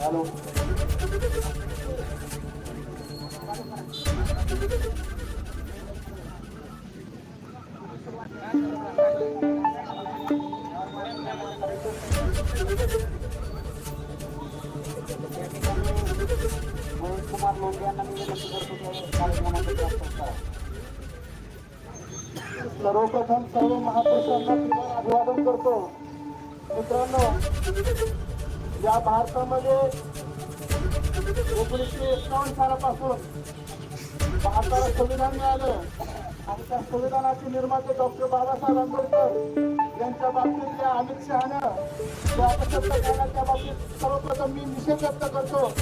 Hello. Mahesh Kumar Londhe यांना मी विनंती करतो की सर्वप्रथम सर्व महापुरुषांना अभिवादन करतो. मित्रांनो या भारतामध्ये एकोणीसशे एकावन्न सालापासून भारताला संविधान मिळालं. आणि त्या संविधानाचे निर्माते डॉक्टर बाबासाहेब आंबेडकर यांच्या बाबतीत या अमित शहानं त्या अपशब्द करण्याच्या त्या बाबतीत सर्वप्रथम मी निषेध व्यक्त करतो.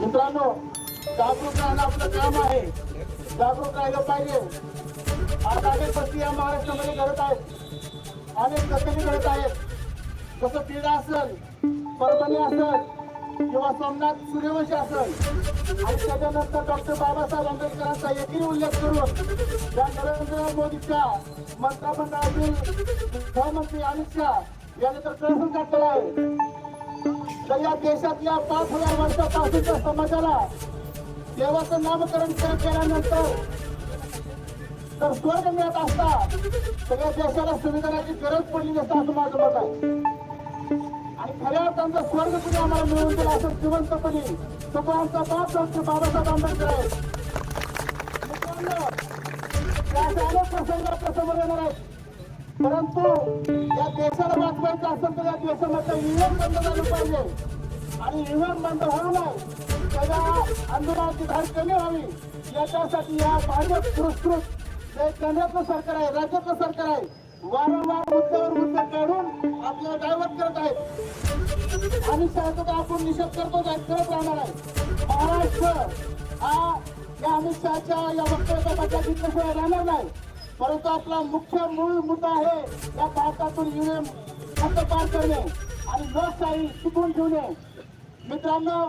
मित्रांनो जागरूक राहणं आपलं काम आहे. जागरूक राहिलं पाहिजे. आज अनेक पस्ती या महाराष्ट्रामध्ये घडत आहेत. अनेक घटने घडत आहेत. जसं क्रीडा असेल परभणी असेल किंवा सोमनाथ सूर्यवंशी असेल. आणि त्याच्यानंतर डॉक्टर बाबासाहेब आंबेडकरांचा एकही उल्लेख करून या नरेंद्र मोदीच्या मंत्रिमंडळातील गृहमंत्री अमित शहा यांनी तर कळसून काढलेला आहे. तर या देशातल्या पाच हजार वर्षापासूनच्या समाजाला देवाचं नामकरण के- केल्यानंतर तर स्वर्ग मिळत असता सगळ्या देशाला संविधानाची गरज पडली नसता असं माझं मत आहे. आणि खऱ्या अर्थांचा स्वर्ग कुणी आम्हाला मिळवून दिला असं जिवंतपणे तो आमचा बाप डॉक्टर बाबासाहेब आंबेडकर आहे अनेक प्रसंग आपल्यासमोर येणार आहेत. परंतु या देशाला वाचवायचं असेल तर या देशामध्ये नियम बंद झालं पाहिजे. आणि इंग्लंड बंद होऊ नये. त्याच्या आंदोलनाची धाड कमी व्हावी. याच्यासाठी या भाजप पुरस्कृत जे केंद्रातलं सरकार आहे राज्यातलं सरकार आहे. वारंवार मुद्द्यावर मुद्दे काढून आपल्याला डायव्हर्ट करत आहेत आणि शहाचा तर आपण निषेध करतो आहे करत राहणार आहे. महाराष्ट्र हा या अमित शहाच्या या वक्तव्याचा बदला घेतल्याशिवाय राहणार नाही. परंतु आपला मुख्य मूळ मुद्दा आहे या भारतातून युनियन हद्द पार करणे आणि लोकशाही टिकून ठेवणे. मित्रांनो